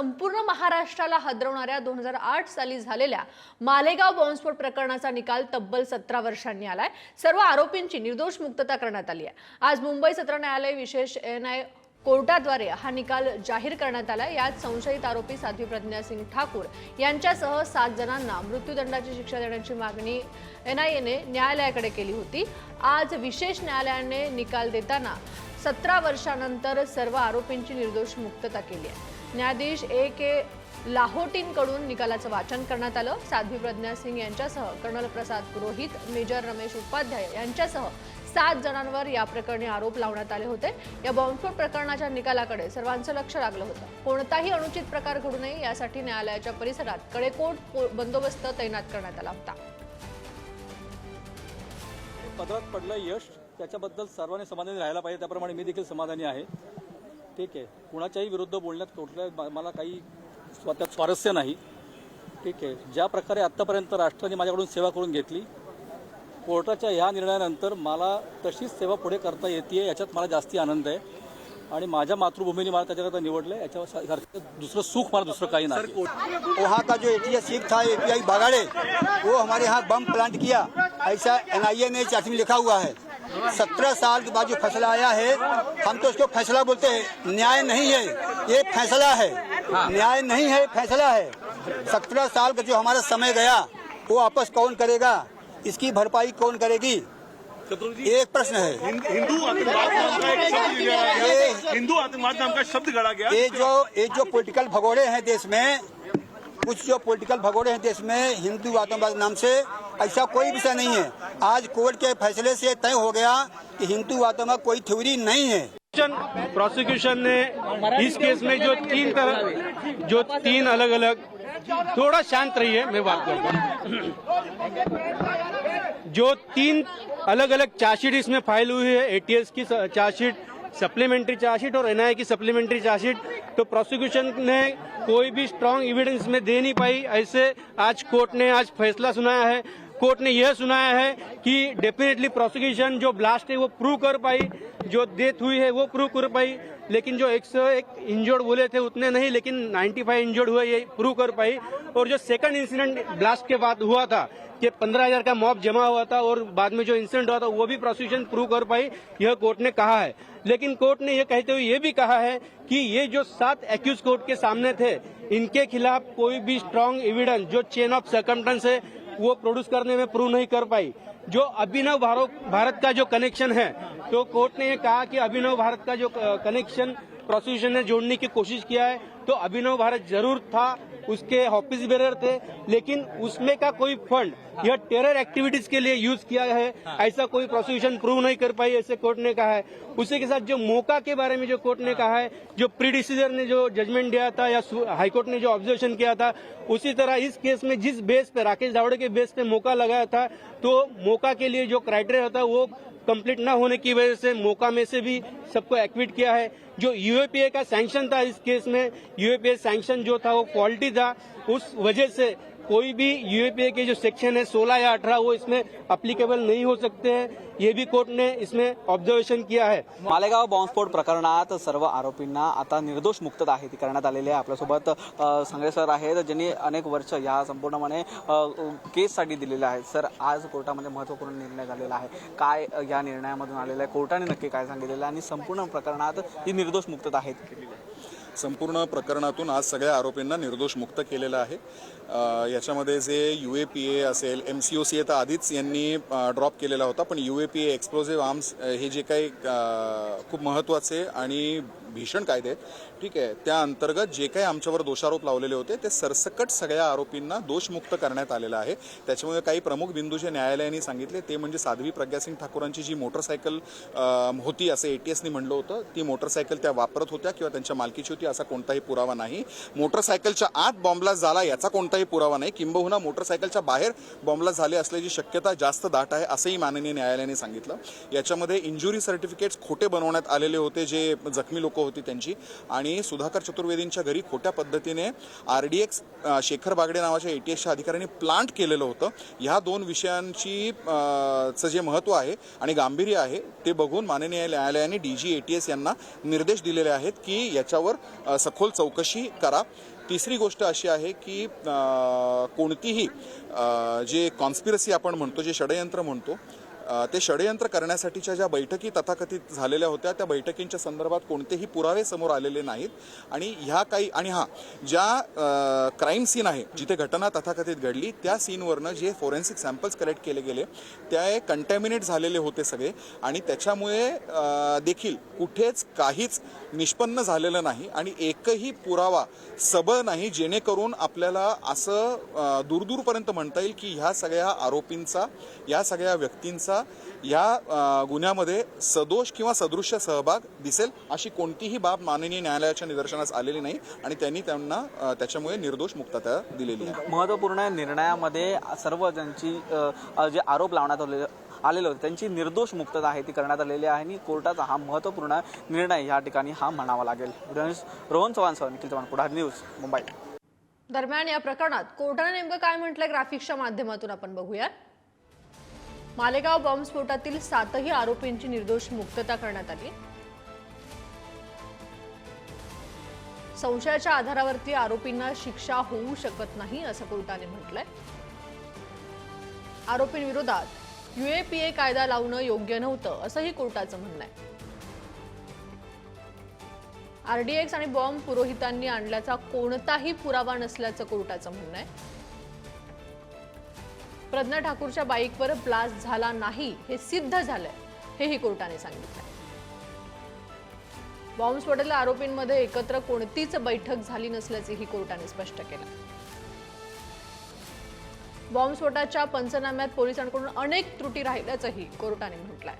संपूर्ण महाराष्ट्राला हादरवणाऱ्या दोन हजार आठ साली झालेल्या मालेगाव बॉम्बस्फोट प्रकरणाचा निकाल तब्बल सतरा वर्षांनी आलाय. सर्व आरोपींची निर्दोष मुक्तता करण्यात आली आहे. आज मुंबई सत्र न्यायालय विशेष एन आय कोर्टाद्वारे हा निकाल जाहीर करण्यात आला यात संशयित आरोपी साध्वी प्रज्ञा सिंग ठाकूर यांच्यासह सात जणांना मृत्यूदंडाची शिक्षा देण्याची मागणी एनआयएने न्यायालयाकडे केली होती. आज विशेष न्यायालयाने निकाल देताना सतरा वर्षानंतर सर्व आरोपींची निर्दोष मुक्तता केली आहे. न्यायाधीश ए के लाहोटींकडून निकालाचं वाचन करण्यात आलं. साध्वी प्रज्ञा सिंग यांच्यासह कर्नल प्रसाद पुरोहित मेजर रमेश उपाध्याय यांच्यासह सात जणांवर या प्रकरणी आरोप लावण्यात आले होते. या बॉम्बस्फोट प्रकरणाच्या निकालाकडे सर्वांचं लक्ष लागलं होतं. कोणताही अनुचित प्रकार घडू नये यासाठी न्यायालयाच्या परिसरात कडेकोट बंदोबस्त तैनात करण्यात आला होता. पदरात पडलं यश त्याच्याबद्दल सर्वांनी समाधानी राहायला पाहिजे त्याप्रमाणे मी देखील समाधानी आहे. ठीक आहे. कुणाच्याही विरुद्ध बोलण्यात कुठल्या मला काही स्वतः स्वारस्य नाही. ठीक आहे. ज्या प्रकारे आत्तापर्यंत राष्ट्राने माझ्याकडून सेवा करून घेतली कोर्टाच्या ह्या निर्णयानंतर मला तशीच सेवा पुढे करता येते याच्यात मला जास्ती आनंद आहे. आणि माझ्या मातृभूमीने मला त्याच्याकरता निवडलं आहे याच्यावर दुसरं सुख मला दुसरं काही नाही. वहाँ का जो एटीएस चीफ था एपीआई बगाड़े वो हमारे यहाँ बम प्लांट किया ऐसा एनआईए ने ए में लिखा हुआ है। सत्रह साल के बाद जो फैसला आया है हम तो उसको फैसला बोलते हैं न्याय नहीं है ये फैसला है। न्याय नहीं है फैसला है। सत्रह साल का जो हमारा समय गया वो वापस कौन करेगा? इसकी भरपाई कौन करेगी? एक प्रश्न है। हिंदू आतंकवाद नाम का एक शब्द गया। हिंदू आतंकवाद नाम का शब्द गढ़ा गया। ये जो ये जो पॉलिटिकल भगोड़े हैं देश में कुछ जो पॉलिटिकल भगोड़े हैं देश में, हिंदू आतंकवाद नाम से, ऐसा कोई विषय नहीं है। आज कोर्ट के फैसले से तय हो गया कि हिंदू आतंकवाद कोई थ्योरी नहीं है। प्रोसिक्यूशन ने इस केस में जो तीन तरह, जो तीन अलग अलग थोड़ा शांत रहिए, मैं बात करता जो तीन अलग अलग चार्जशीट इसमें फ़ाइल हुई है एटीएस की चार्जशीट सप्लीमेंट्री चार्जशीट और एनआई की सप्लीमेंट्री चार्जशीट तो प्रोसिक्यूशन ने कोई भी स्ट्रांग एविडेंस में दे नहीं पाई ऐसे आज कोर्ट ने आज फैसला सुनाया है। कोर्ट ने यह सुनाया है कि डेफिनेटली प्रोसिक्यूशन जो ब्लास्ट है, वो प्रूव कर पाई, जो डेथ हुई है, वो प्रूव कर पाई, लेकिन जो एक सौ एक इंजर्ड बोले थे, उतने नहीं, लेकिन 95 इंजर्ड हुए, ये प्रूव कर पाई। और जो सेकंड इंसिडेंट ब्लास्ट के बाद हुआ था, कि पंद्रह हज़ार का मॉब जमा हुआ था, और बाद में जो इंसिडेंट हुआ था, वो भी प्रोसिक्यूशन प्रूव कर पाई, यह कोर्ट ने कहा है। लेकिन कोर्ट ने यह कहते हुए ये भी कहा है कि ये जो सात एक्यूज कोर्ट के सामने थे, इनके खिलाफ कोई भी स्ट्रांग एविडेंस जो चेन ऑफ़ सर्कमटेंस है वो प्रोड्यूस करने में प्रूव नहीं कर पाई। जो अभिनव भारत का जो कनेक्शन है तो कोर्ट ने कहा कि अभिनव भारत का जो कनेक्शन प्रोसिक्यूशन ने जोड़ने की कोशिश किया है तो अभिनव भारत ज़रूर था उसके ऑफ़िस बेरर थे लेकिन उसमें का कोई फंड यह टेरर एक्टिविटीज़ के लिए यूज़ किया है ऐसा कोई प्रोसिक्यूशन प्रूव नहीं कर पाई ऐसे कोर्ट ने कहा है। उसी के साथ जो मौका के बारे में जो कोर्ट ने कहा है जो प्रीडिसीजर ने जो जजमेंट दिया था या हाईकोर्ट ने जो ऑब्जर्वेशन किया था उसी तरह इस केस में जिस बेस पे राकेश दावड़े के बेस पे मौका लगाया था तो मौका के लिए जो क्राइटेरिया होता है वो कंप्लीट ना होने की वजह से मौका में से भी सबको एक्विट किया है। जो यूएपीए का सैंक्शन था इस केस में यूएपीए सैंक्शन जो था वो फॉल्टी था। उस वजह से कोई भी यूएपीए के जो सेक्शन है 16 या 18 वो इसमें अप्लीकेबल नहीं हो सकते हैं। ये भी कोर्ट ने इसमें ऑब्जर्वेशन किया है। मालेगाव बॉम्बस्फोट प्रकरणात सर्व आरोपींना आता निर्दोष मुक्तता आहे ती करण्यात आलेली आहे. आपल्यासोबत अ, सांगळे सर आहेत ज्यांनी अनेक वर्ष या संपूर्णपणे केससाठी दिलेले आहेत. सर आज कोर्टामध्ये महत्त्वपूर्ण निर्णय झालेला आहे. काय या निर्णयामधून आलेला आहे? कोर्टाने नक्की काय सांगितलेलं आहे? आणि संपूर्ण प्रकरणात ही निर्दोष मुक्तता आहेत केलेली आहे. संपूर्ण प्रकरणातून आज सगळ्या आरोपींना निर्दोष मुक्त केलेलं आहे. याच्यामध्ये जे यू ए पी ए असेल M C O C A तर आधीच यांनी ड्रॉप केलेला होता. पण U A P A explosive arms हे जे काही खूप महत्त्वाचे आणि भीषण कायदे आहेत ठीक आहे त्या अंतर्गत जे काही आमच्यावर दोषारोप लावलेले होते ते सरसकट सगळ्या आरोपींना दोषमुक्त करण्यात आलेलं आहे. त्याच्यामुळे काही प्रमुख बिंदू जे न्यायालयाने सांगितले ते म्हणजे साध्वी प्रज्ञासिंग ठाकूरांची जी मोटरसायकल होती असं एटीएसनी म्हणलं होतं ती मोटरसायकल त्या वापरत होत्या किंवा त्यांच्या मालकीची होती असा कोणताही पुरावा नाही. मोटरसायकलच्या आत बॉम्बलास्ट झाला याचा कोणताही पुरावा नाही. किंबहुना मोटरसायकलच्या बाहेर बॉम्बलास्ट झाले असल्याची शक्यता जास्त दाट आहे असंही माननीय न्यायालयाने सांगितलं. याच्यामध्ये इंजुरी सर्टिफिकेट्स खोटे बनवण्यात आलेले होते जे जखमी लोक होती त्यांची. आणि सुधाकर चतुर्वेदींच्या घरी खोट्या पद्धतीने R D X Shekhar Bagade नावाच्या ए टी एसच्या अधिकाऱ्यांनी प्लांट केलेलं होतं. ह्या दोन विषयांची चं जे महत्त्व आहे आणि गांभीर्य आहे ते बघून माननीय न्यायालयाने D G A T S यांना निर्देश दिलेले आहेत की याच्यावर सखोल चौकशी करा. तिसरी गोष्ट अशी आहे की कोणतीही जे कॉन्स्पिरसी आपण म्हणतो जे षडयंत्र म्हणतो ते षडयंत्र करण्यासाठीच्या ज्या बैठकी तथाकथित झालेल्या होत्या त्या बैठकींच्या संदर्भात कोणतेही पुरावे समोर आलेले नाहीत. आणि ह्या काही आणि हां ज्या क्राईम सीन आहे जिथे घटना तथाकथित घडली त्या सीनवरनं जे फोरेन्सिक सॅम्पल्स कलेक्ट केले गेले त्या कंटॅमिनेट झालेले होते सगळे. आणि त्याच्यामुळे देखील कुठेच काहीच निष्पन्न झालेलं नाही. आणि एकही पुरावा सबळ नाही जेणेकरून आपल्याला असं दूरदूरपर्यंत म्हणता येईल की ह्या सगळ्या आरोपींचा या सगळ्या व्यक्तींचा या अ, गुन्ह्यामध्ये सदोष किंवा सदृश्य सहभाग दिसेल अशी कोणतीही बाब माननीय न्यायालयाच्या निदर्शनास आलेली नाही आणि त्यांनी त्यांना त्याच्यामुळे निर्दोष मुक्तता दिलेली आहे. महत्त्वपूर्ण निर्णयामध्ये सर्व ज्यांची जे आरोप लावण्यात आले आलेले होते त्यांची निर्दोष मुक्तता आहे ती करण्यात आलेली आहे आणि कोर्टाचा हा महत्त्वपूर्ण निर्णय या ठिकाणी हा म्हणावा लागेल. रोहन चव्हाण सह निखिल चव्हाण पुढार न्यूज मुंबई. दरम्यान या प्रकरणात कोर्टाने नेमकं काय म्हटलंय ग्राफिक्सच्या माध्यमातून आपण बघूयात. मालेगाव बॉम्बस्फोटातील सातही आरोपींची निर्दोष मुक्तता करण्यात आली. संशयाच्या आधारावरती आरोपींना शिक्षा होऊ शकत नाही असं कोर्टाने म्हटलंय. आरोपींविरोधात युएपीए कायदा लावणं योग्य नव्हतं असंही कोर्टाचं म्हणणं आहे आरडीएक्स आणि बॉम्ब पुरोहितांनी आणल्याचा कोणताही पुरावा नसल्याचं कोर्टाचं म्हणणं आहे प्रज्ञा ठाकूरच्या बाईकवर ब्लास्ट झाला नाही हे सिद्ध झालंय हेही कोर्टाने सांगितलंय. बॉम्बस्फोटातल्या आरोपींमध्ये एकत्र कोणतीच बैठक झाली नसल्याचेही कोर्टाने स्पष्ट केलं. बॉम्बस्फोटाच्या पंचनाम्यात पोलिसांकडून अनेक त्रुटी राहिल्याचंही कोर्टाने म्हटलंय.